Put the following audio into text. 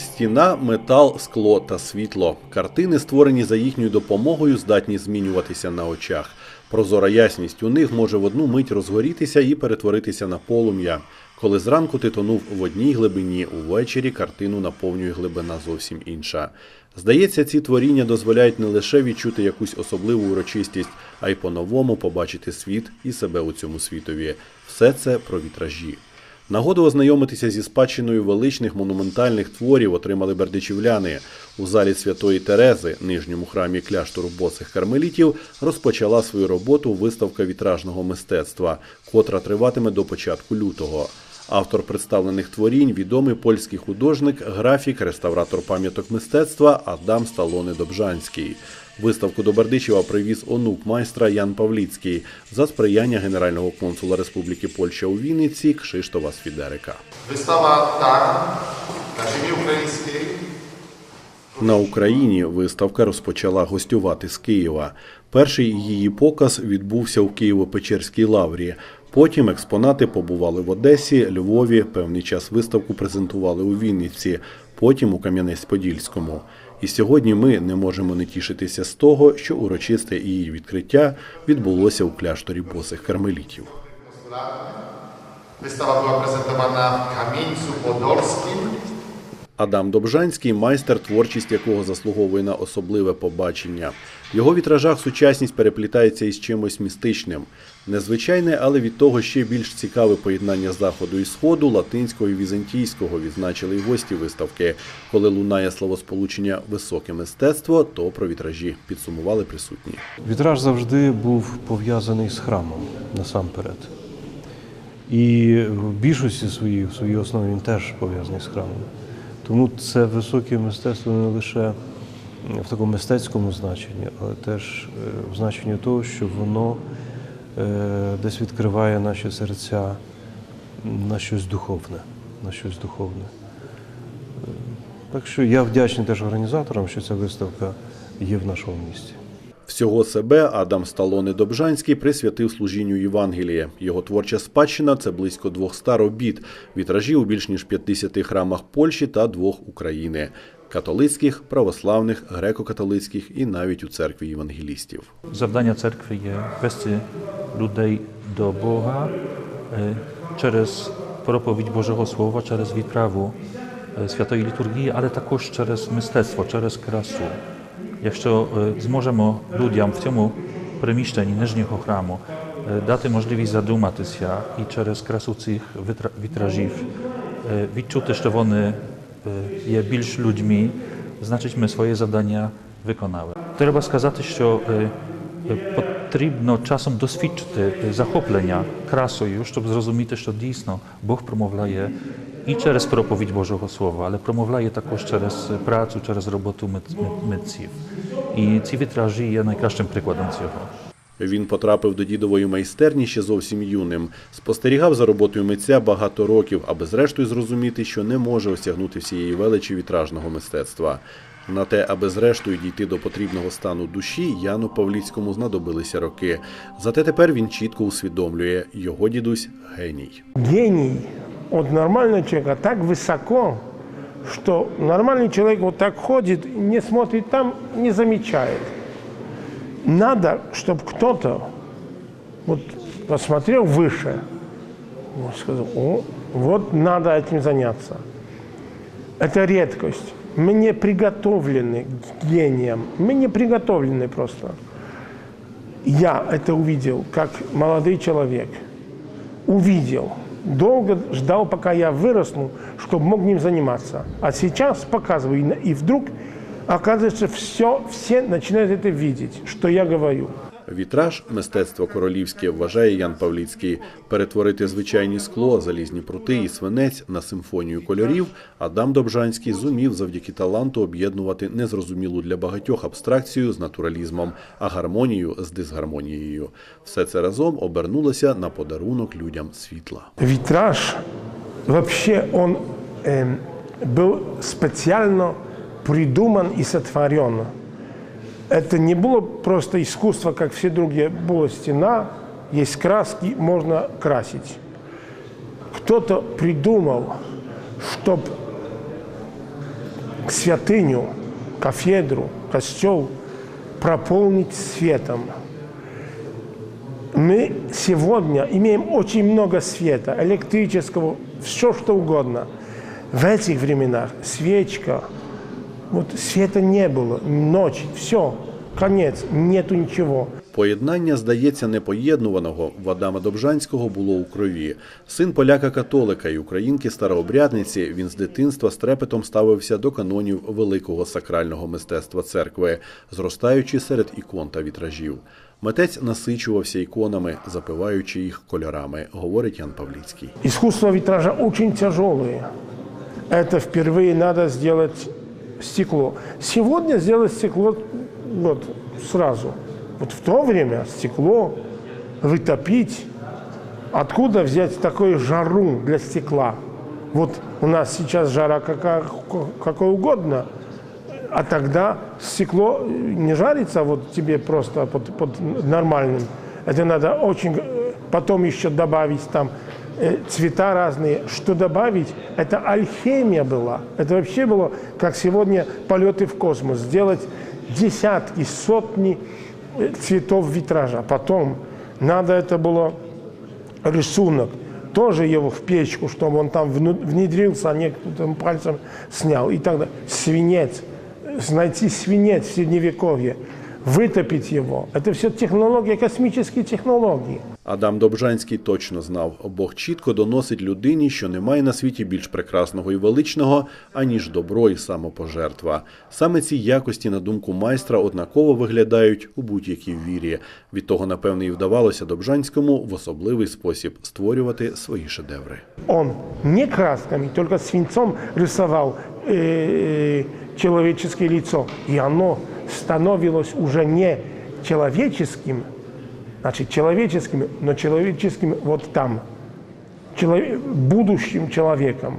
Стіна, метал, скло та світло. Картини, створені за їхньою допомогою, здатні змінюватися на очах. Прозора ясність у них може в одну мить розгорітися і перетворитися на полум'я. Коли зранку ти тонув в одній глибині, увечері картину наповнює глибина зовсім інша. Здається, ці творіння дозволяють не лише відчути якусь особливу урочистість, а й по-новому побачити світ і себе у цьому світові. Все це про вітражі. Нагоду ознайомитися зі спадщиною величних монументальних творів отримали бердичівляни. У залі Святої Терези, нижньому храмі кляштору босих кармелітів, розпочала свою роботу виставка вітражного мистецтва, котра триватиме до початку лютого. Автор представлених творінь відомий польський художник, графік, реставратор пам'яток мистецтва Адам Сталоне Добжанський. Виставку до Бердичева привіз онук майстра Ян Павліцький за сприяння генерального консула Республіки Польща у Вінниці Кшиштофа Свідерика. Wystawa ta na ziemi ukraińskiej На Україні виставка розпочала гостювати з Києва. Перший її показ відбувся у Києво-Печерській лаврі. Потім експонати побували в Одесі, Львові. Певний час виставку презентували у Вінниці, потім у Кам'янець-Подільському. І сьогодні ми не можемо не тішитися з того, що урочисте її відкриття відбулося у кляшторі босих кармелітів. Вистава була презентована Камінцю Podolskim Адам Добжанський майстер, творчість якого заслуговує на особливе побачення. В його вітражах сучасність переплітається із чимось містичним. Незвичайне, але від того ще більш цікаве поєднання заходу і сходу, латинського і візантійського відзначили й гості виставки. Коли лунає словосполучення високе мистецтво, то про вітражі підсумували присутні. Вітраж завжди був пов'язаний з храмом насамперед. І в більшості своїй, в своїй основі він теж пов'язаний з храмом. Тому це високе мистецтво не лише в такому мистецькому значенні, але теж е, в значенні того, що воно е, десь відкриває наші серця на щось духовне. На щось духовне. Е, Так що я вдячний теж організаторам, що ця виставка є в нашому місті. Всього себе Адам Сталоне Добжанський присвятив служінню Євангелія. Його творча спадщина це близько 200 робіт, вітражі у більш ніж 50 храмах Польщі та двох України католицьких, православних, греко-католицьких і навіть у церкві євангелістів. Завдання церкви є вести людей до Бога е, через проповідь Божого Słowa, через відправу е, святої літургії, але також через мистецтво, через красу. Якщо е, зможемо людям в цьому приміщенні нижнього храму е, дати можливість задуматися і через красу цих витра- вітражів е, відчути, що вони е, є більш людьми, значить ми своє завдання виконали. Треба сказати, що е, е, потрібно часом досвідчити е, захоплення красою, щоб зрозуміти, що дійсно Бог промовляє і через проповідь Божого Słowa, але промовляє також через працю, через роботу мит- мит- митців. І ці вітражі є найкращим прикладом цього. Він потрапив до дідової майстерні ще зовсім юним. Спостерігав за роботою митця багато років, аби зрештою зрозуміти, що не може осягнути всієї величі вітражного мистецтва. На те, аби зрештою дійти до потрібного стану душі, Яну Павліцькому знадобилися роки. Зате тепер він чітко усвідомлює його дідусь геній. гений от нормального человека так высоко, что нормальный человек вот так ходит, не смотрит там, не замечает. Надо, чтобы кто-то вот посмотрел выше, вот сказал, о, вот надо этим заняться. Это редкость. Мы не приготовлены к гениям. Мы не приготовлены просто. Я это увидел, как молодой человек. Увидел. Долго ждал, пока я выросну, чтобы мог ним заниматься. А сейчас показываю, и вдруг оказывается, все, все начинают это видеть, что я говорю. Вітраж, мистецтво королівське, вважає Ян Павліцький, перетворити звичайні скло, залізні прути і свинець на симфонію кольорів. Адам Добжанський зумів завдяки таланту об'єднувати незрозумілу для багатьох абстракцію з натуралізмом, а гармонію з дисгармонією. Все це разом обернулося на подарунок людям світла. Витраж, вообще он эм, был специально придуман и сотворен. Это не было просто искусство, как все другие. Была стена, есть краски, можно красить. Кто-то придумал, чтобы святыню, кафедру, костел прополнить светом. Мы сегодня имеем очень много света, электрического, все что угодно. В этих временах свечка, вот света не было, ночь, все, конец, нету ничего. Поєднання, здається, непоєднуваного в Адама Добжанського було у крові. Син поляка-католика і українки старообрядниці, він з дитинства з трепетом ставився до канонів великого сакрального мистецтва церкви, зростаючи серед ікон та вітражів. Митець насичувався іконами, запиваючи їх кольорами, говорить Ян Павліцький. Искусство витража очень тяжелое. Это впервые надо сделать стекло. Сегодня сделать стекло вот сразу. Вот в то время стекло вытопить. Откуда взять такую жару для стекла? Вот у нас сейчас жара какая, какой угодно, а тогда стекло не жарится вот тебе просто под, под нормальным. Это надо очень... э, Потом еще добавить там цвета разные. Что добавить? Это алхимия была. Это вообще было, как сегодня полеты в космос. Сделать десятки, сотни э, цветов витража. Потом надо это было рисунок, тоже его в печку, чтобы он там внедрился, а не там пальцем снял. И тогда свинец, найти свинец в Средневековье, вытопить его. Это все технологии, космические технологии. Адам Добжанський точно знав, Бог чітко доносить людині, що немає на світі більш прекрасного і величного, аніж добро і самопожертва. Саме ці якості, на думку майстра, однаково виглядають у будь-якій вірі. Від того, напевне, і вдавалося Добжанському в особливий спосіб створювати свої шедеври. Он не красками, только свинцом рисовал э, человеческое лицо. И оно становилось уже не человеческим, значит, человеческим, но человеческим вот там, будущим человеком.